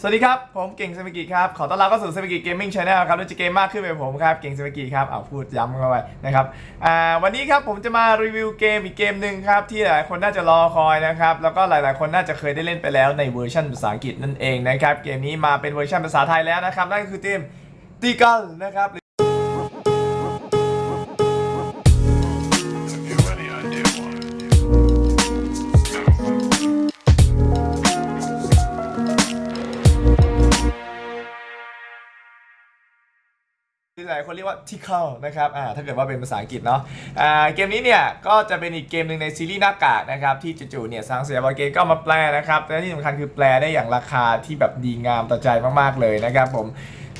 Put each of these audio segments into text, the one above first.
สวัสดีครับ ผมเก่งเซมิกิครับ ขอต้อนรับเข้าสู่เซมิกิเกมมิ่งชาแนลครับด้วยจะเกมมากขึ้นไปผมครับ เก่งเซมิกิครับเอาพูดย้ำเข้าไปนะครับอ่าวันนี้ครับผมจะมารีวิวเกมอีกเกมหนึ่งครับ ที่หลายคนน่าจะรอคอยนะครับ แล้วก็หลายๆ คนน่าจะเคยได้เล่นไปแล้วในเวอร์ชันภาษาอังกฤษนั่นเองนะครับ เกมนี้มาเป็นเวอร์ชันภาษาไทยแล้วนะครับ นั่นก็คือเกมตีกันนะครับ ที่หลายคนเรียกว่า tickle นะครับอ่าถ้าเกิดว่าเป็นภาษาอังกฤษเนาะอ่าเกมนี้เนี่ยก็จะเป็นอีกเกมหนึ่งในซีรีส์หน้ากากนะครับที่จู่ๆเนี่ยทางเสียบอลเกมก็มาแปลนะครับและที่สำคัญคือแปลได้อย่างราคาที่แบบดีงามต่อใจมากๆเลยนะครับผม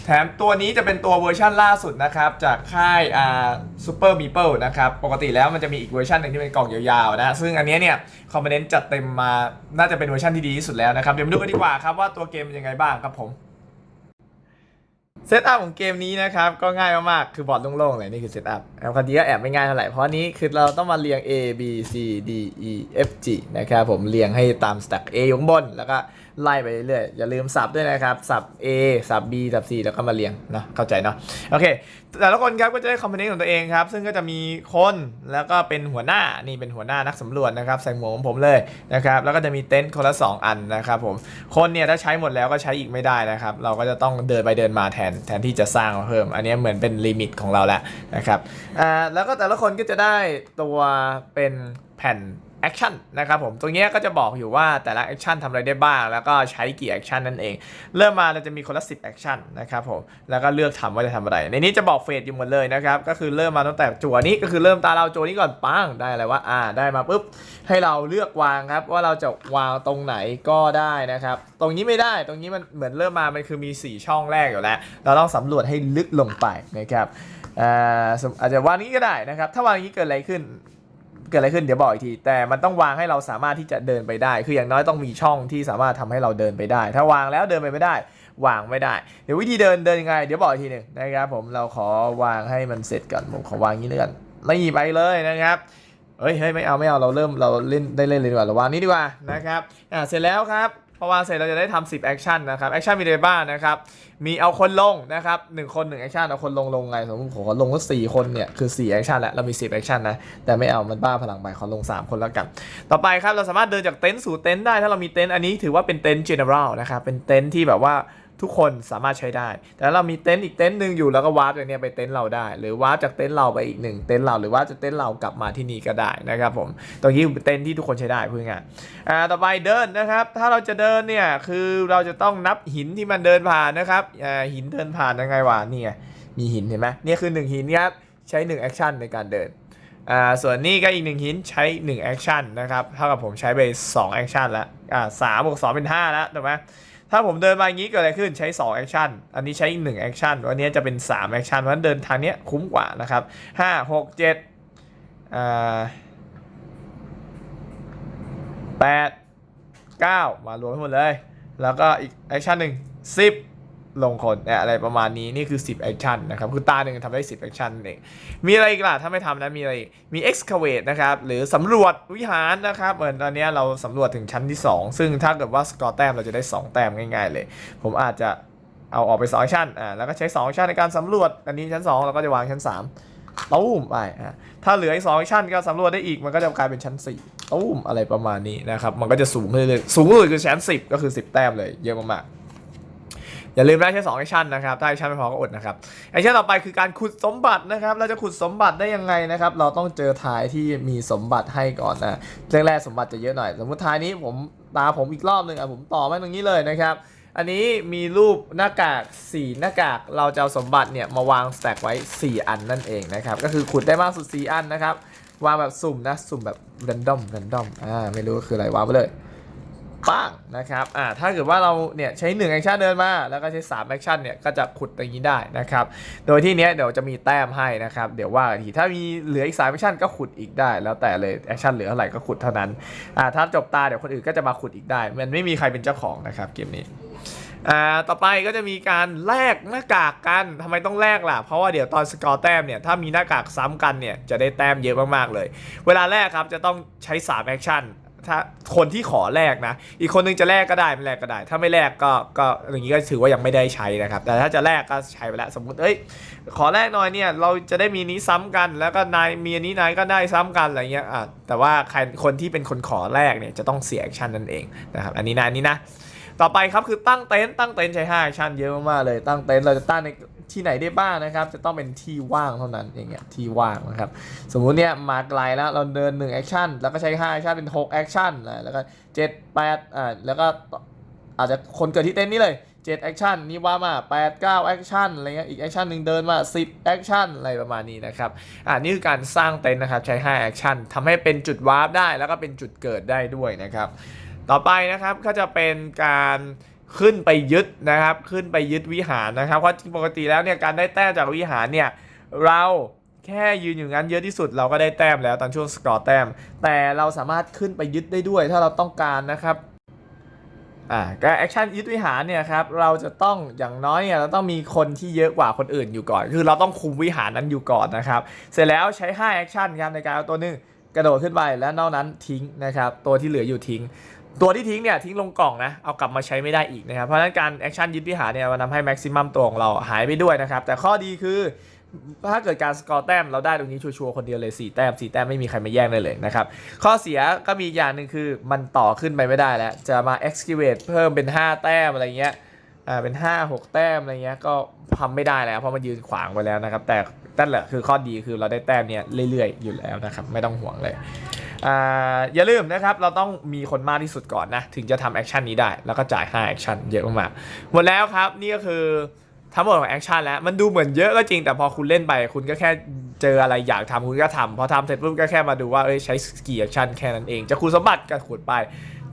แถมตัวนี้จะเป็นตัวเวอร์ชันล่าสุดนะครับจากค่ายอ่าซูเปอร์มีเปิลนะครับปกติแล้วมันจะมีอีกเวอร์ชันหนึ่งที่เป็นกล่องยาวๆนะซึ่งอันนี้เนี่ยคอมโพเนนต์จัดเต็มมาน่าจะเป็นเวอร์ชันที่ดีที่สุดแล้วนะครับเดี๋ยวมาดูกันดีกว่าครับว่าตัวเกมเป็นยังไงบ้างครับผม เซตอัพของเกมนี้นะครับก็ง่ายมากๆ คือบอร์ดโล่งๆเลยนี่คือเซตอัพแอบคดีก็แอบไม่ง่ายเท่าไหร่ เพราะนี้คือเราต้องมาเรียง A B C D E F G นะครับผมเรียงให้ตามสแต็ก A อยู่บน แล้วก็ ไล่ไปเรื่อยๆอย่าลืมสับด้วยนะครับ สับ A สับ B สับ C แล้วก็มาเรียงเนาะเข้าใจเนาะโอเค แต่ละคนครับก็จะได้คอมโพเนนต์ของตัวเองครับ ซึ่งก็จะมีคนแล้วก็เป็นหัวหน้านี่เป็นหัวหน้านักสำรวจนะครับใส่หมวกของผมเลยนะครับแล้วก็จะมีเต็นท์คนละ 2 อันนะครับผมคนเนี่ยถ้าใช้หมดแล้วก็ใช้อีกไม่ได้นะครับ เราก็จะต้องเดินไปเดินมาแทนแทนที่จะสร้างเพิ่ม อันนี้เหมือนเป็นลิมิตของเราแล้วนะครับอ่าแล้วก็แต่ละคนก็จะได้ตัวเป็นแผ่น แอคชั่นนะครับผมตรงนี้ก็จะบอกอยู่ว่าแต่ละแอคชั่นทำอะไรได้บ้าง แล้วก็ใช้กี่แอคชั่นนั่นเอง เริ่มมาเราจะมีคนละ 10 แอคชั่นนะครับผมแล้วก็เลือกทำว่าจะทำอะไร ในนี้จะบอกเฟสอยู่หมดเลยนะครับก็คือเริ่มมาตั้งแต่จั่วนี้ก็คือเริ่มตาเราจั่วนี้ก่อนปังได้อะไรวะอ่าได้มาปุ๊บให้เราเลือกวางครับว่าเราจะวางตรงไหนก็ได้นะครับตรงนี้ไม่ได้ตรงนี้มันเหมือนเริ่มมามันคือมี 4 ช่องแรกอยู่แล้ว เราต้องสำรวจให้ลึกลงไปนะครับอ่าอาจจะวางนี้ก็ได้นะครับ ถ้าวางอย่างนี้เกิดอะไรขึ้น เกิดอะไรขึ้นเดี๋ยวบอกอีกที แต่มันต้องวางให้เราสามารถที่จะเดินไปได้ คืออย่างน้อยต้องมีช่องที่สามารถทำให้เราเดินไปได้ ถ้าวางแล้วเดินไปไม่ได้ วางไม่ได้ เดี๋ยววิธีเดินเดินยังไง เดี๋ยวบอกอีกทีหนึ่งนะครับผมเราขอวางให้มันเสร็จก่อนผมขอวางอย่างนี้เลยกันไม่ไปเลยนะครับเฮ้ยเฮ้ยไม่เอาไม่เอาเราเริ่มเราเล่นได้เล่นเลยดีกว่าเราวางนี้ดีกว่านะครับอ่าเสร็จแล้วครับ พอวางเสร็จเราจะได้ทำ10แอคชั่นนะครับแอคชั่นมีอะไรบ้างนะครับ มีเอาคนลงนะครับหนึ่งคนหนึ่งแอคชั่นเอาคนลงลงไงสมมติผมขอลงก็สี่คนเนี่ยคือสี่แอคชั่นแล้วเรามีสิบแอคชั่นนะแต่ไม่เอามันบ้าพลังไปขอลงสามคนแล้วกัน ต่อไปครับเราสามารถเดินจากเต็นท์สู่เต็นท์ได้ถ้าเรามีเต็นท์อันนี้ถือว่าเป็นเต็นท์ general นะครับเป็นเต็นท์ที่แบบว่า ทุกคนสามารถใช้ได้ แต่เรามีเต็นท์อีกเต็นท์หนึ่งอยู่แล้วก็วาร์ปจากเนี้ยไปเต็นท์เราได้ หรือวาร์ปจากเต็นท์เราไปอีกหนึ่งเต็นท์เราหรือว่าจะเต็นท์เรากลับมาที่นี่ก็ได้นะครับผมตรงนี้เป็นเต็นท์ที่ทุกคนใช้ได้เพูดง่ายๆอ่าต่อไปเดินนะครับ ถ้าเราจะเดินเนี่ยคือเราจะต้องนับหินที่มันเดินผ่านนะครับอ่าหินเดินผ่านยังไงวะนี่ไงมีหินเห็นไหมเนี่ยคือหนึ่งหินครับใช้หนึ่งแอคชั่นในการเดินอ่าส่วนนี้ก็อีกหนึ่งหินใช้1แอคชั่นนะครับเท่ากับผมใช้ไป2แอคชั่นแล้วอ่าสามบวกสองเป็น5แล้วถูกไหม ถ้าผมเดินมาอย่างนี้เกิดอะไรขึ้นใช้ 2 แอคชั่น อันนี้ใช้อีก1แอคชั่นวันนี้จะเป็น 3 แอคชั่นเพราะฉะนั้นเดินทางเนี้ยคุ้มกว่านะครับ 5 6 7อ่า8 9 มารวมให้หมดเลย แล้วก็อีกแอคชั่นหนึ่ง10 ลงคนอะไรประมาณนี้นี่คือ 10 แอคชั่นนะครับ คือตาหนึ่งทำได้ 10 แอคชั่นเองมีอะไรอีกล่ะถ้าไม่ทำนะ มีอะไรอีกมี excavate นะครับ หรือสำรวจวิหารนะครับ เหมือนตอนนี้เราสำรวจถึงชั้นที่ 2 ซึ่งถ้าเกิดว่าสกอร์แต้มเราจะได้ 2 แต้มง่าย ๆ เลย ผมอาจจะเอาออกไป2ชั้นอ่าแล้วก็ใช้2ชั้นในการสำรวจ อันนี้ชั้น 2 เราก็จะวางชั้น 3ตู้มไปอะถ้าเหลืออีก2ชั้นก็สำรวจได้อีกมันก็จะกลายเป็นชั้น4ตู้มอะไรประมาณนี้นะครับมันก็จะสูงขึ้นเรื่อยๆสูงสุดคือชั้น 10 ก็คือ 10 แต้มเลยเยอะมากๆ อย่าลืมได้แค่2แอคชั่นนะครับถ้าแอคชั่นไม่พอก็อดนะครับแอคชั่นต่อไปคือการขุดสมบัตินะครับ เราจะขุดสมบัติได้ยังไงนะครับ เราต้องเจอท้ายที่มีสมบัติให้ก่อนนะเรื่องแรกสมบัติจะเยอะหน่อย สมมติท้ายนี้ผมตาผมอีกรอบหนึ่งอะผมต่อไว้ตรงนี้เลยนะครับอันนี้มีรูปหน้ากาก4หน้ากากเราจะเอาสมบัติเนี่ยมาวางแต็กไว้ 4 อันนั่นเองนะครับ ก็คือขุดได้มากสุด 4 อันนะครับ วางแบบสุ่มนะ สุ่มแบบ random random อ่าไม่รู้คืออะไรวางไปเลย ปังนะครับอ่าถ้าเกิดว่าเราเนี่ยใช้1แอคชั่นเดินมา แล้วก็ใช้3แอคชั่นเนี่ยก็จะขุดอย่างนี้ได้นะครับ โดยที่เนี้ยเดี๋ยวจะมีแต้มให้นะครับ เดี๋ยวว่าทีถ้ามีเหลืออีก3แอคชั่นก็ขุดอีกได้ แล้วแต่เลยแอคชั่นเหลือเท่าไหร่ก็ขุดเท่านั้นอ่าถ้าจบตาเดี๋ยวคนอื่นก็จะมาขุดอีกได้ มันไม่มีใครเป็นเจ้าของนะครับเกมนี้อ่าต่อไปก็จะมีการแลกหน้ากากกันทำไมต้องแลกล่ะ เพราะว่าเดี๋ยวตอนสกอร์แต้มเนี่ยถ้ามีหน้ากากซ้ำกันเนี่ยจะได้แต้มเยอะมากๆเลย เวลาแรกครับจะต้องใช้3แอคชั่น ถ้าคนที่ขอแลกนะ อีกคนนึงจะแลกก็ได้ไม่แลกก็ได้ ถ้าไม่แลกก็ก็อย่างนี้ก็ถือว่ายังไม่ได้ใช้นะครับ แต่ถ้าจะแลกก็ใช้ไปแล้วสมมติเอ้ยขอแลกหน่อยเนี่ยเราจะได้มีนี้ซ้ำกัน แล้วก็นายมีอันนี้นายก็ได้ซ้ำกันอะไรเงี้ยอะแต่ว่าใครคนที่เป็นคนขอแลกเนี่ยจะต้องเสียแอคชั่นนั่นเองนะครับอันนี้นะอันนี้นะ ต่อไปครับคือตั้งเต็นท์ตั้งเต็นท์ใช้5แอคชั่นเยอะมากๆเลยตั้งเต็นท์เราจะตั้งใน ที่ไหนได้บ้างนะครับ จะต้องเป็นที่ว่างเท่านั้นอย่างเงี้ยที่ว่างนะครับ สมมุติเนี่ยมาไกลแล้วเราเดิน1แอคชั่นแล้วก็ใช้5แอคชั่นเป็น6แอคชั่นแล้วก็7 8อ่าแล้วก็อาจจะคนเกิดที่เต็นท์นี้เลย7แอคชั่นนี่ว่ามา8 9แอคชั่นอะไรเงี้ยอีกแอคชั่นหนึ่งเดินมา 10แอคชั่นอะไรประมาณนี้นะครับอ่านี่คือการสร้างเต็นท์นะครับใช้5แอคชั่นทำให้เป็นจุดวาร์ปได้แล้วก็เป็นจุดเกิดได้ด้วยนะครับต่อไปนะครับก็จะเป็นการ ขึ้นไปยึดนะครับ ขึ้นไปยึดวิหารนะครับเพราะปกติแล้วเนี่ยการได้แต้มจากวิหารเนี่ยเราแค่ยืนอยู่งั้นเยอะที่สุดเราก็ได้แต้มแล้วตอนช่วงสกอร์แต้ม แต่เราสามารถขึ้นไปยึดได้ด้วยถ้าเราต้องการนะครับอ่าการแอคชั่นยึดวิหารเนี่ยครับเราจะต้องอย่างน้อยเนี่ยเราต้องมีคนที่เยอะกว่าคนอื่นอยู่ก่อน คือเราต้องคุมวิหารนั้นอยู่ก่อนนะครับ เสร็จแล้วใช้5แอคชั่นครับในการเอาตัวหนึงกระโดดขึ้นไปแล้วนอกนั้นทิ้งนะครับ ตัวที่เหลืออยู่ทิ้ง ตัวที่ทิ้งเนี่ยทิ้งลงกล่องนะ เอากลับมาใช้ไม่ได้อีกนะครับ เพราะฉะนั้นการแอคชั่นยึดวิหารเนี่ยมันทำให้แม็กซิมัมตัวของเราหายไปด้วยนะครับ แต่ข้อดีคือถ้าเกิดการสกอร์แต้มเราได้ตรงนี้ชัวร์ๆคนเดียวเลย 4 แต้ม 4 แต้มไม่มีใครมาแย่งได้เลยนะครับ ข้อเสียก็มีอย่างหนึ่งคือมันต่อขึ้นไปไม่ได้แล้ว จะมา excavate เพิ่มเป็น 5 แต้มอะไรเงี้ยอ่าเป็น 5 6 แต้มอะไรเงี้ยก็ทำไม่ได้แล้ว เพราะมันยืนขวางไปแล้วนะครับ แต่นั่นแหละคือข้อดีคือเราได้แต้มเนี่ยเรื่อยๆอยู่แล้วนะครับไม่ต้องห่วงเลย อย่าลืมนะครับ เราต้องมีคนมากที่สุดก่อนนะ ถึงจะทำแอคชั่นนี้ได้ แล้วก็จ่าย5แอคชั่นเยอะมากหมดแล้วครับ นี่ก็คือทั้งหมดของแอคชั่นแล้ว มันดูเหมือนเยอะก็จริง แต่พอคุณเล่นไป คุณก็แค่ เจออะไรอยากทำคุณก็ทำพอทำเสร็จปุ๊บก็แค่มาดูว่าเอ้ยใช้กี่แอคชั่นแค่นั้นเอง จะคุณสมบัติก็ขุดไป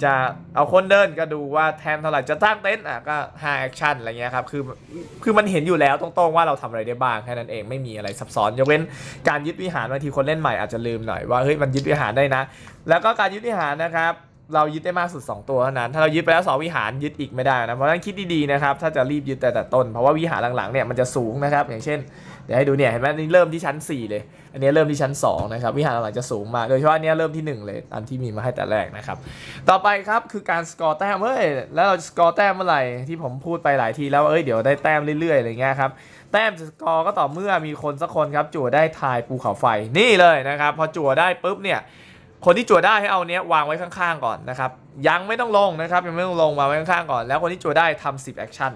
จะเอาคนเดินก็ดูว่าแทนเท่าไหร่จะตั้งเต็นท์อะก็5แอคชั่นอะไรเงี้ยครับคือคือมันเห็นอยู่แล้วตรงๆว่าเราทำอะไรได้บ้างแค่นั้นเองไม่มีอะไรซับซ้อนยกเว้นการยึดวิหารบางทีคนเล่นใหม่อาจจะลืมหน่อยว่าเฮ้ยมันยึดวิหารได้นะ แล้วก็การยึดวิหารนะครับเรายึดได้มากสุด 2 ตัวเท่านั้น ถ้าเรายึดไปแล้ว 2 วิหารยึดอีกไม่ได้นะ เพราะฉะนั้นคิดดีๆนะครับ ถ้าจะรีบยึดแต่แต่ต้น เพราะว่าวิหารหลังๆเนี่ยมันจะสูงนะครับ อย่างเช่น เดี๋ยวให้ดูเนี่ยเห็นไหมนี่เริ่มที่ชั้น 4 เลย อันนี้เริ่มที่ชั้น 2 นะครับ วิหารหลังจะสูงมากโดยเฉพาะอันนี้เริ่มที่ 1 เลยอันที่มีมาให้แต่แรกนะครับ ต่อไปครับคือการสกอร์แต้มเฮ้ยแล้วเราสกอร์แต้มเมื่อไหร่ที่ผมพูดไปหลายทีแล้วเอ้ยเดี๋ยวได้แต้มเรื่อยๆอะไรเงี้ยครับแต้มสกอร์ก็ต่อเมื่อมีคนสักคนครับจั่วได้ทายภูเขาไฟนี่เลยนะครับพอจั่วได้ปุ๊บเนี่ยคนที่จั่วได้ให้เอาเนี้ยวางไว้ข้างๆก่อนนะครับยังไม่ต้องลงนะครับยังไม่ต้องลงวางไว้ข้างๆก่อน แล้วคนที่จั่วได้ทำ10แอคชั่น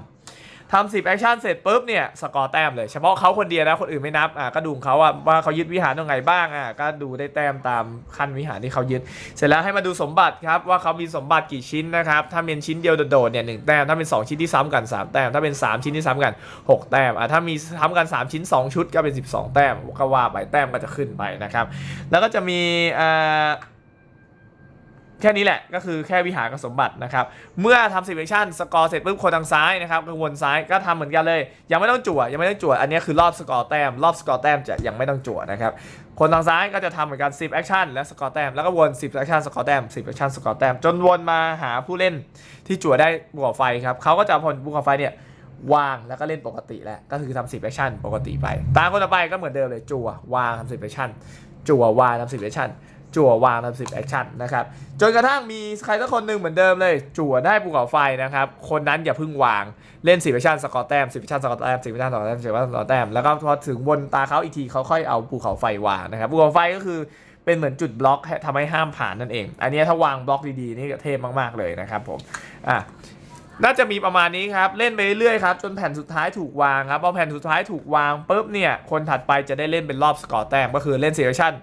ทำ10แอคชั่นเสร็จปุ๊บเนี่ยสกอร์แต้มเลยเฉพาะเขาคนเดียวนะ คนอื่นไม่นับอะก็ดูเขาอะว่าเขายึดวิหารตรงไหนบ้างอะก็ดูได้แต้มตามขั้นวิหารที่เขายึด เสร็จแล้วให้มาดูสมบัติครับว่าเขามีสมบัติกี่ชิ้นนะครับถ้าเป็นชิ้นเดียวโดดๆเนี่ยหนึ่งแต้มถ้าเป็น 2 ชิ้นที่ซ้ำกัน 3 แต้มถ้าเป็น 3 ชิ้นที่ซ้ำกัน 6 แต้มอะถ้ามีซ้ำกัน 3 ชิ้น 2 ชุดก็เป็น 12 แต้มก็ว่าไปแต้มก็จะขึ้นไปนะครับแล้วก็จะมีอ่า แค่นี้แหละก็คือแค่วิหารกับสมบัตินะครับ เมื่อทำสิบเอชั่นสกอร์เสร็จปุ๊บคนทางซ้ายนะครับก็วนซ้ายก็ทำเหมือนกันเลย ยังไม่ต้องจั่วยังไม่ต้องจั่วอันนี้คือรอบสกอร์แต้มรอบสกอร์แต้มจะยังไม่ต้องจั่วนะครับคนทางซ้ายก็จะทำเหมือนกัน 10 แอคชั่นและสกอร์แต้มแล้วก็วน 10 แอคชั่นสกอร์แต้ม 10 แอคชั่นสกอร์แต้ม จนวนมาหาผู้เล่นที่จั่วได้บุกไฟครับเขาก็จะผลบุกไฟเนี่ยวางแล้วก็เล่นปกติแหล้วก็คือทำ10แอคชั่นปกติไป ตามคนต่อไปก็เหมือนเดิมเลยจั่ววางทำ10แอคชั่นจั่ววางทำ10แอคชั่น จั่ววางทำสิบแอคชั่นนะครับจนกระทั่งมีใครสักคนหนึ่งเหมือนเดิมเลย จั่วได้ภูเขาไฟนะครับ คนนั้นอย่าเพิ่งวางเล่นสิบแอคชั่นสกอร์แต้มสิบแอคชั่นสกอร์แต้มสิบแอคชั่นสกอร์แต้มสิบแอคชั่นสกอร์แต้มแล้วก็พอถึงบนตาเขาอีกทีเขาค่อยเอาภูเขาไฟวางนะครับภูเขาไฟก็คือเป็นเหมือนจุดบล็อกให้ทำให้ห้ามผ่านนั่นเอง อันนี้ถ้าวางบล็อกดีๆนี่ก็เทพมากๆเลยนะครับผมอะน่าจะมีประมาณนี้ครับ เล่นไปเรื่อยๆครับ จนแผ่นสุดท้ายถูกวางครับพอแผ่นสุดท้ายถูกวางปุ๊บเนี่ยคนถัดไปจะได้เล่นเป็นรอบสกอร์แต้มก็คือเล่น10แอคชั่น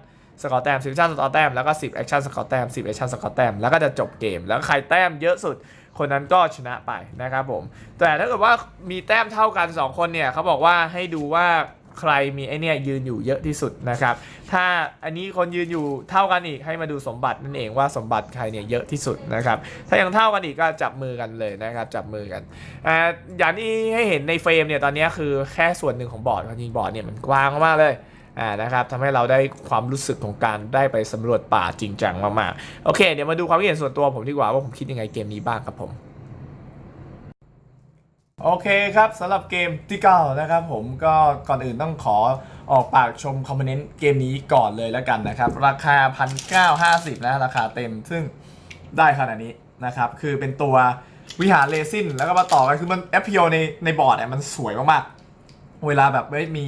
สกอร์แต้ม10แอคชั่นสกอร์แต้มแล้วก็10แอคชั่นสกอร์แต้ม10แอคชั่นสกอร์แต้มแล้วก็จะจบเกม แล้วใครแต้มเยอะสุดคนนั้นก็ชนะไปนะครับผม แต่ถ้าเกิดว่ามีแต้มเท่ากัน 2 คนเนี่ยเขาบอกว่าให้ดูว่าใครมีไอเนี่ยยืนอยู่เยอะที่สุดนะครับ ถ้าอันนี้คนยืนอยู่เท่ากันอีกให้มาดูสมบัตินั่นเองว่าสมบัติใครเนี่ยเยอะที่สุดนะครับ ถ้ายังเท่ากันอีกก็จับมือกันเลยนะครับจับมือกันอ่าอย่างที่ให้เห็นในเฟรมเนี่ยตอนนี้คือแค่ส่วนหนึ่งของบอร์ดจริงบอร์ดเนี่ยมันกว้างมากเลย อ่านะครับทำให้เราได้ความรู้สึกของการได้ไปสำรวจป่าจริงจังมากๆโอเค เดี๋ยวมาดูความคิดเห็นส่วนตัวผมดีกว่าว่าผมคิดยังไงเกมนี้บ้างครับผมโอเคครับสำหรับเกมที่9นะครับผมก็ก่อนอื่นต้องขอออกปากชมคอมเมนต์เกมนี้ก่อนเลยแล้วกันนะครับ ราคา 1,950 นะ ราคาเต็มซึ่งได้ขนาดนี้นะครับ คือเป็นตัววิหารเลซินแล้วก็มาต่อกันคือมันแอปพ l ในในบอร์ดเนี่ยมันสวยมากๆ เวลาแบบเฮ้ยมี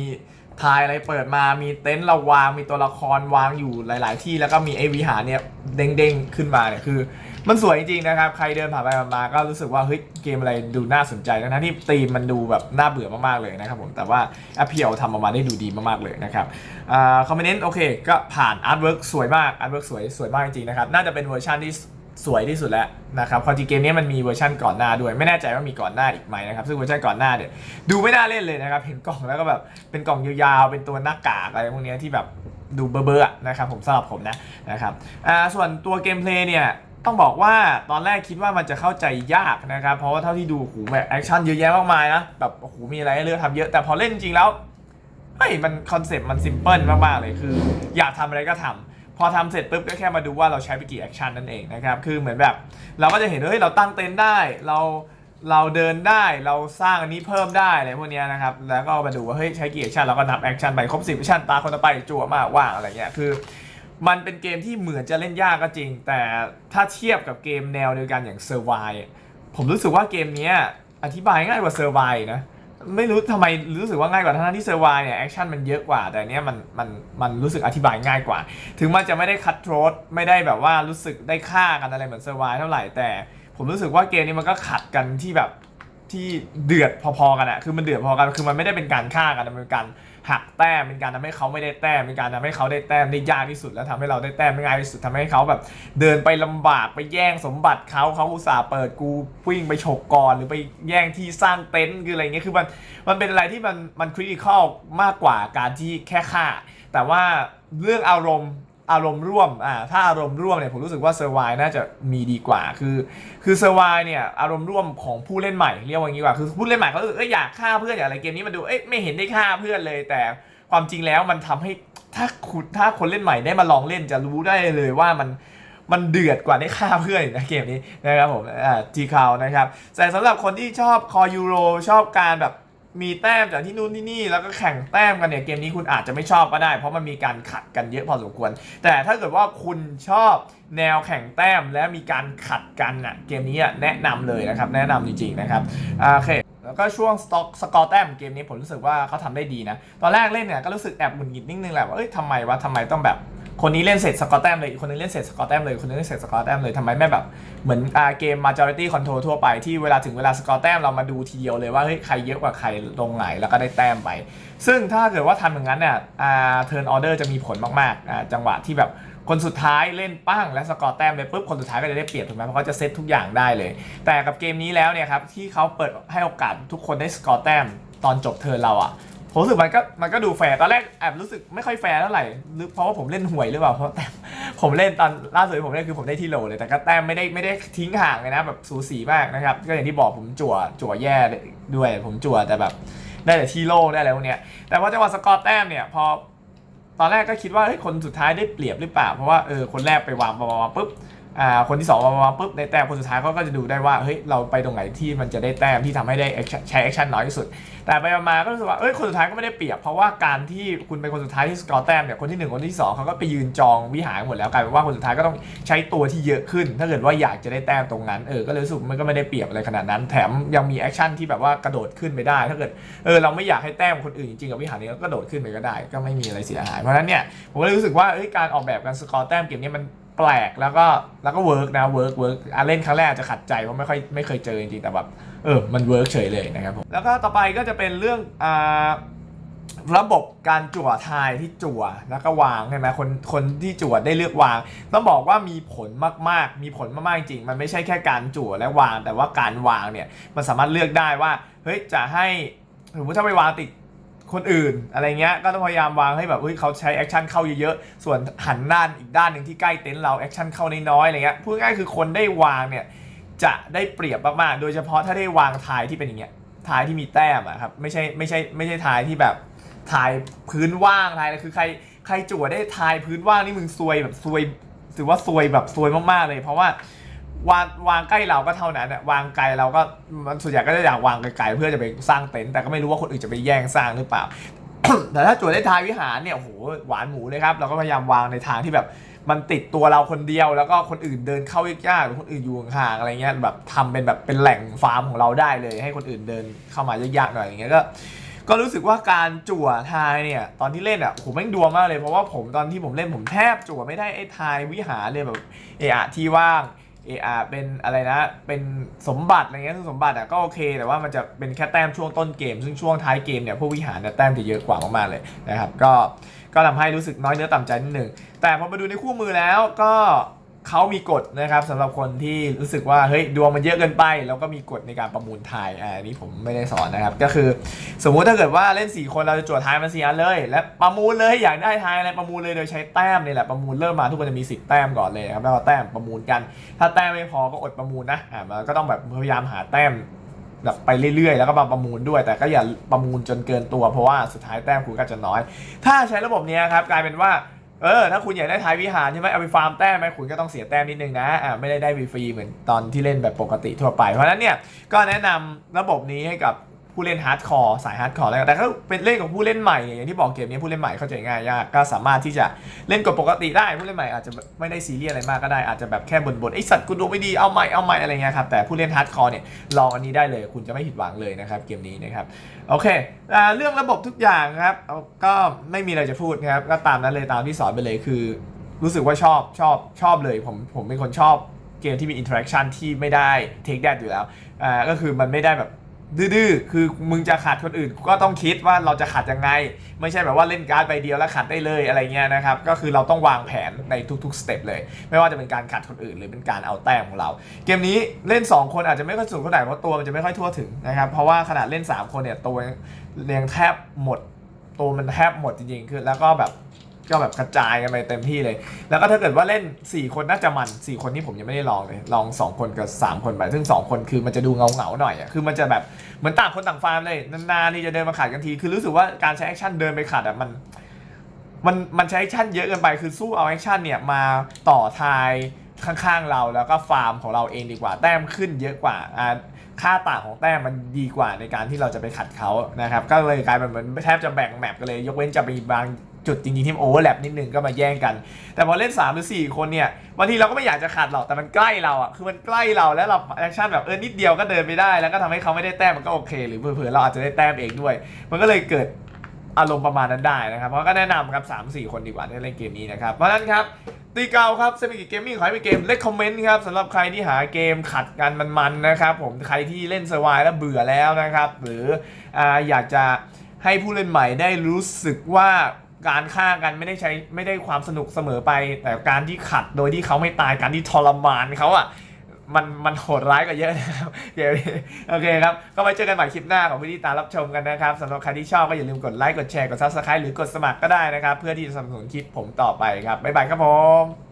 ทายอะไรเปิดมามีเต็นท์เราวางมีตัวละครวางอยู่หลาย ๆ ที่แล้วก็มีไอวิหารเนี่ยเด้งๆขึ้นมาเนี่ยคือ มันสวยจริงๆนะครับ ใครเดินผ่านไปผ่านมาก็รู้สึกว่าเฮ้ยเกมอะไรดูน่าสนใจนะที่ธีมมันดูแบบน่าเบื่อมากๆเลยนะครับผมแต่ว่าแอปเปิลทำออกมาได้ดูดีมากๆเลยนะครับคอมเมนต์โอเคก็ผ่านอาร์ตเวิร์กสวยมากอาร์ตเวิร์กสวยสวยมากจริงๆนะครับน่าจะเป็นเวอร์ชันที่ สวยที่สุดแล้วนะครับความจริงเกมนี้มันมีเวอร์ชันก่อนหน้าด้วย ไม่แน่ใจว่ามีก่อนหน้าอีกไหมนะครับ ซึ่งเวอร์ชันก่อนหน้าเนี่ยดูไม่น่าเล่นเลยนะครับ เห็นกล่องแล้วก็แบบเป็นกล่องยาวๆ เป็นตัวหน้ากากอะไรพวกนี้ที่แบบดูเบอร์ๆนะครับผมสำหรับผมนะนะครับอ่าส่วนตัวเกมเพลย์เนี่ยต้องบอกว่าตอนแรกคิดว่ามันจะเข้าใจยากนะครับ เพราะว่าเท่าที่ดูโอ้โหแบบแอคชั่นเยอะแยะมากมายนะแบบโอ้โหมีอะไรให้เลือกทำเยอะแต่พอเล่นจริงแล้วเฮ้ยมันคอนเซ็ปต์มันซิมเพิลมากๆเลยคือ อยากทำอะไรก็ทำ พอทำเสร็จปุ๊บก็แค่มาดูว่าเราใช้ไปกี่แอคชั่นนั่นเองนะครับ คือเหมือนแบบ เราก็จะเห็นเฮ้ยเราตั้งเต็นได้เราเราเดินได้เราสร้างอันนี้เพิ่มได้อะไรพวกเนี้ยนะครับ แล้วก็มาดูว่าเฮ้ยใช้กี่แอคชั่นเราก็นับแอคชั่นไปครบสิบแอคชั่นตาคนต่อไปจั่วมากว่างอะไรเงี้ยคือ มันเป็นเกมที่เหมือนจะเล่นยากก็จริง แต่ถ้าเทียบกับเกมแนวเดียวกันอย่าง s u r v i v ผมรู้สึกว่าเกมนี้อธิบายง่ายกว่า s u r v i v นะ ไม่รู้ทำไมรู้สึกว่าง่ายกว่าทั้งที่เซอร์ไวเนี่ยแอคชั่นมันเยอะกว่า แต่เนี้ยมันมันมันรู้สึกอธิบายง่ายกว่า ถึงมันจะไม่ได้คัดโทรไม่ได้แบบว่ารู้สึกได้ฆ่ากันอะไรเหมือนเซอร์ไวเท่าไหร่แต่ ผมรู้สึกว่าเกมนี้มันก็ขัดกันที่แบบที่เดือดพอๆกันอะคือมันเดือดพอกันคือมันไม่ได้เป็นการฆ่ากันมันเป็นการ หักแต้มเป็นการทำให้เขาไม่ได้แต้มเป็นการทำให้เขาได้แต้มได้ยากที่สุด แล้วทำให้เราได้แต้มได้ง่ายที่สุดทำให้เขาแบบเดินไปลำบากไปแย่งสมบัติเขาเขาอุตส่าห์เปิดกูวิ่งไปฉกก่อนหรือไปแย่งที่สร้างเต็นท์คืออะไรเงี้ยคือมันมันเป็นอะไรที่มันมันคริติคอลมากกว่าการที่แค่ฆ่า แต่ว่าเรื่องอารมณ์ อารมณ์ร่วมอ่าถ้าอารมณ์ร่วมเนี่ยผมรู้สึกว่าเซอร์ไวน่าจะมีดีกว่าคือ คือเซอร์ไวเนี่ยอารมณ์ร่วมของผู้เล่นใหม่เรียกว่างี้กว่าคือผู้เล่นใหม่เขาเอ้ยอยากฆ่าเพื่อนอยากอะไรเกมนี้มันดูเอ้ยไม่เห็นได้ฆ่าเพื่อนเลย แต่ความจริงแล้วมันทำให้ถ้าคุณถ้าคนเล่นใหม่ได้มาลองเล่นจะรู้ได้เลยว่ามันมันเดือดกว่าได้ฆ่าเพื่อนนะเกมนี้นะครับผมอ่าทีคาวนะครับแต่สำหรับคนที่ชอบคอยูโรชอบการแบบ มีแต้มจากที่นู่นที่นี่แล้วก็แข่งแต้มกันเนี่ยเกมนี้คุณอาจจะไม่ชอบก็ได้ เพราะมันมีการขัดกันเยอะพอสมควร แต่ถ้าเกิดว่าคุณชอบแนวแข่งแต้มและมีการขัดกันอะเกมนี้แนะนำเลยนะครับ แนะนำจริงๆนะครับโอเคแล้วก็ช่วงสต็อกสกอร์แต้มเกมนี้ผมรู้สึกว่าเขาทำได้ดีนะ ตอนแรกเล่นเนี่ยก็รู้สึกแอบหงุดหงิดนิดนึงแหละว่าเอ้ยทำไมวะทำไมต้องแบบ คนนี้เล่นเสร็จสกอร์แต้มเลยคนนึงเล่นเสร็จสกอร์แต้มเลยคนนึงเล่นเสร็จสกอร์แต้มเลยทำไมไม่แบบเหมือนอาเกม majority control ทั่วไปที่เวลาถึงเวลาสกอร์แต้มเรามาดูทีเดียวเลยว่าเฮ้ยใครเยอะกว่าใครลงไหนแล้วก็ได้แต้มไป ซึ่งถ้าเกิดว่าทำอย่างนั้นเนี่ยอ่า turn order จะมีผลมากๆอ่าจังหวะที่แบบคนสุดท้ายเล่นปั้งและสกอร์แต้มเลยปุ๊บคนสุดท้ายก็จะได้เปรียบถูกไหมเพราะเขาจะเซตทุกอย่างได้เลย แต่กับเกมนี้แล้วเนี่ยครับที่เขาเปิดให้โอกาสทุกคนได้สกอร์แต้มตอนจบเทิร์นเราอะ ผมรู้สึกมันก็มันก็ดูแฟร์ตอนแรกแอบรู้สึกไม่ค่อยแฟร์เท่าไหร่หรือเพราะว่าผมเล่นหวยหรือเปล่าเพราะแต้ผมเล่นตอนล่าสุดที่ผมเล่นคือผมได้ที่โหลเลยแต่ก็แต้มไม่ได้ไม่ได้ทิ้งห่างเลยนะแบบสูสีมากนะครับก็อย่างที่บอกผมจั่วจั่วแย่ด้วย ผมจั่วแต่แบบได้แต่ที่โลได้อะไรพวกเนี้ยแต่พอจังหวะสกอร์แต้มเนี่ยพอตอนแรกก็คิดว่าเฮ้ยคนสุดท้ายได้เปรียบหรือเปล่าเพราะว่าเออคนแรกไปวางวางวางปุ๊บ อ่าคนที่สองวางวาปุ๊บในแต้มคนสุดท้ายเขาก็จะดูได้ว่าเฮ้ยเราไปตรงไหนที่มันจะได้แต้มที่ทำให้ได้ action- ใช้แอคชั่นน้อยที่สุด แต่ไปมาๆก็รู้สึกว่าเอ้ยคนสุดท้ายก็ไม่ได้เปรียบเพราะว่าการที่คุณเป็นคนสุดท้ายที่สกอร์แต้มเนี่ยคนที่หนึ่งคนที่สองเขาก็ไปยืนจองวิหารหมดแล้วกลายเป็นว่าคนสุดท้ายก็ต้องใช้ตัวที่เยอะขึ้น ถ้าเกิดว่าอยากจะได้แต้มตรงนั้นเออก็เลยรู้สึกมันก็ไม่ได้เปรียบอะไรขนาดนั้น แถมยังมีแอคชั่นที่แบบว่ากระโดดขึ้นไปได้ ถ้าเกิดเออเราไม่อยากให้แต้มคนอื่นจริงๆกับวิหารนี้ก็กระโดดขึ้นไปก็ได้ ก็ไม่มีอะไรเสียหายเพราะนั้นเนี่ยผมก็เลยรู้สึกว่าเอ้ยการออกแบบการสกอร์แต้มเกมนี้มัน แปลกแล้วก็แล้วก็เวิร์กนะเวิร์กเวิร์กอะเล่นครั้งแรกอาจจะขัดใจเพราะไม่ค่อยไม่เคยเจอจริงๆแต่แบบเออมันเวิร์กเฉยเลยนะครับผมแล้วก็ต่อไปก็จะเป็นเรื่องอ่าระบบการจั่วทายที่จั่วแล้วก็วางใช่ไหมคนคนที่จั่วได้เลือกวาง ต้องบอกว่ามีผลมากๆ มีผลมากๆจริง มันไม่ใช่แค่การจั่วและวาง แต่ว่าการวางเนี่ยมันสามารถเลือกได้ว่าเฮ้ยจะให้สมมติถ้าไปวางติด คนอื่นอะไรเงี้ยก็ต้องพยายามวางให้แบบเฮ้ยเขาใช้แอคชั่นเข้าเยอะๆส่วนหันด้านอีกด้านหนึ่งที่ใกล้เต็นท์เราแอคชั่นเข้าน้อยๆอะไรเงี้ยพูดง่ายคือคนได้วางเนี่ยจะได้เปรียบมากๆ โดยเฉพาะถ้าได้วางทายที่เป็นอย่างเงี้ยทายที่มีแต้มอะครับไม่ใช่ไม่ใช่ไม่ใช่ทายที่แบบถ่ายพื้นว่างถ่ายอะไรคือใครใครจั่วได้ถ่ายพื้นว่างนี่มึงซวยแบบซวยถือว่าซวยแบบซวยมากๆเลย เพราะว่า วางวางใกล้เราก็เท่านั้นอะวางไกลเราก็มันส่วนใหญ่ก็จะอยากวางไกลๆเพื่อจะไปสร้างเต็นท์แต่ก็ไม่รู้ว่าคนอื่นจะไปแย่งสร้างหรือเปล่า แต่ถ้าจั่วได้ทายวิหารเนี่ยโอ้โหหวานหมูเลยครับเราก็พยายามวางในทางที่แบบมันติดตัวเราคนเดียวแล้วก็คนอื่นเดินเข้ายากๆหรือคนอื่นอยู่ห่างๆอะไรเงี้ยแบบทำเป็นแบบเป็นแหล่งฟาร์มของเราได้เลย ให้คนอื่นเดินเข้ามายากๆหน่อยอย่างเงี้ยก็ก็รู้สึกว่าการจั่วทายเนี่ยตอนที่เล่นอะผมแม่งดวงมากเลยเพราะว่าผมตอนที่ผมเล่นผมแทบจั่วไม่ได้ไอ้ทายวิหารเลยแบบเออะที่ว่าง เออเป็นอะไรนะ เป็นสมบัติอะไรเงี้ยซึ่งสมบัติอะก็โอเค แต่ว่ามันจะเป็นแค่แต้มช่วงต้นเกม ซึ่งช่วงท้ายเกมเนี่ยพวกวิหารเนี่ยแต้มจะเยอะกว่ามากๆเลยนะครับ ก็ก็ทำให้รู้สึกน้อยเนื้อต่ำใจนิดหนึ่งแต่พอมาดูในคู่มือแล้วก็ เขามีกฎนะครับสำหรับคนที่รู้สึกว่าเฮ้ยดวงมันเยอะเกินไป แล้วก็มีกฎในการประมูลทายอ่าอันนี้ผมไม่ได้สอนนะครับ ก็คือ สมมุติถ้าเกิดว่าเล่น 4 คนเราจะจวดทายมาสี่อันเลย และประมูลเลยอยากได้ทายอะไรประมูลเลยโดยใช้แต้มนี่แหละประมูลเริ่มมาทุกคนจะมี 10 แต้มก่อนเลยครับแล้วก็แต้มประมูลกัน ถ้าแต้มไม่พอก็อดประมูลนะอ่ามันก็ต้องแบบพยายามหาแต้มแบบไปเรื่อยๆ แล้วก็มาประมูลด้วย แต่ก็อย่าประมูลจนเกินตัวเพราะว่าสุดท้ายแต้มคุณก็จะน้อย ถ้าใช้ระบบนี้ครับกลายเป็นว่า เออถ้าคุณอยากได้ท้ายวิหารใช่ไหมเอาไปฟาร์มแต้มไหมคุณก็ต้องเสียแต้มนิดนึงนะอ่าไม่ได้ได้ฟรีๆเหมือนตอนที่เล่นแบบปกติทั่วไป เพราะฉะนั้นเนี่ยก็แนะนำระบบนี้ให้กับ ผู้เล่นฮาร์ดคอร์สายฮาร์ดคอร์แล้วกันแต่ถ้าเป็นเล่นกับผู้เล่นใหม่เนี่ยอย่างที่บอกเกมนี้ผู้เล่นใหม่เข้าใจง่ายยากก็สามารถที่จะเล่นกดปกติได้ผู้เล่นใหม่อาจจะไม่ได้ซีเรียสอะไรมากก็ได้อาจจะแบบแค่บ่นๆไอสัตว์กูดูไม่ดีเอาใหม่เอาใหม่อะไรเงี้ยครับแต่ผู้เล่นฮาร์ดคอร์เนี่ยลองอันนี้ได้เลย คุณจะไม่ผิดหวังเลยนะครับเกมนี้นะครับโอเคเรื่องระบบทุกอย่างครับก็ไม่มีอะไรจะพูดนะครับก็ตามนั้นเลยตามที่สอนไปเลยคือ รู้สึกว่าชอบชอบชอบเลยผมผมเป็นคนชอบเกมที่มีอินเทอร์แอคชั่นที่ไม่ได้เทคแดดอยู่แล้วอ่าก็คือมันไม่ได้แบบ ดื้อๆ คือมึงจะขัดคนอื่นก็ต้องคิดว่าเราจะขัดยังไง ไม่ใช่แบบว่าเล่นการ์ดใบเดียวแล้วขัดได้เลยอะไรเงี้ยนะครับ ก็คือเราต้องวางแผนในทุกๆสเต็ปเลย ไม่ว่าจะเป็นการขัดคนอื่น หรือเป็นการเอาแต้มของเรา เกมนี้เล่น 2 คนอาจจะไม่ค่อยสนุกเท่าไหร่เพราะตัวมันจะไม่ค่อยทั่วถึงนะครับ เพราะว่าขนาดเล่น 3 คนเนี่ยตัวยังแทบหมด ตัวมันแทบหมดจริงๆ คือแล้วก็แบบ ก็แบบกระจายกันไปเต็มที่เลย แล้วก็ถ้าเกิดว่าเล่น 4 คนน่าจะมัน 4 คนที่ผมยังไม่ได้ลองเลย ลอง 2 คนกับ 3 คนไป ซึ่ง 2 คนคือมันจะดูเงาเงาหน่อยอะ คือมันจะแบบเหมือนต่างคนต่างฟาร์มเลย นานๆนี่จะเดินมาขัดกันที คือรู้สึกว่าการใช้แอคชั่นเดินไปขัดอะมัน มันมันใช้แอคชั่นเยอะเกินไป คือสู้เอาแอคชั่นเนี่ยมาต่อทายข้างๆเราแล้วก็ฟาร์มของเราเองดีกว่า แต้มขึ้นเยอะกว่าอ่าค่าต่างของแต้มมันดีกว่าในการที่เราจะไปขัดเขานะครับ ก็เลยกลายเป็นเหมือนแทบจะแบ่งแมปกันเลย ยกเว้นจะมีบาง จุดจริงๆที่โอเวอร์แลปนิดนึงก็มาแย่งกัน แต่พอเล่น 3 หรือ 4 คนเนี่ยบางทีเราก็ไม่อยากจะขัดหรอกแต่มันใกล้เราอะคือมันใกล้เราแล้วเราแอคชั่นแบบเออนิดเดียวก็เดินไปได้ แล้วก็ทำให้เขาไม่ได้แต้มมันก็โอเค หรือเผื่อเราอาจจะได้แต้มเองด้วย มันก็เลยเกิดอารมณ์ประมาณนั้นได้นะครับเพราะก็แนะนำครับ 3 4 คนดีกว่าที่เล่นเกมนี้นะครับ เพราะฉะนั้นครับ ตีเกาครับเซมิกิเกมมิ่งขอให้เป็นเกมเล c คอมเมนต์ครับสำหรับใครที่หาเกมขัดกันมันๆนะครับผมใครที่เล่นเซอร์ไวแล้วเบื่อแล้วนะครับ หรือออยากจะให้ผู้เล่นใหม่ได้รู้สึกว่า การฆ่ากันไม่ได้ใช้ไม่ได้ความสนุกเสมอไป แต่การที่ขัดโดยที่เขาไม่ตายการที่ทรมานเขาอะมันมันโหดร้ายกว่าเยอะนะครับเกมนี้โอเคครับ ก็ไว้เจอกันใหม่คลิปหน้าของวิธีตามรับชมกันนะครับสำหรับใครที่ชอบก็อย่าลืมกดไลค์กดแชร์กดซับสไครต์หรือ กดสมัครก็ได้นะครับ เพื่อที่จะสนับสนุนคลิปผมต่อไปครับบ๊ายบายครับผม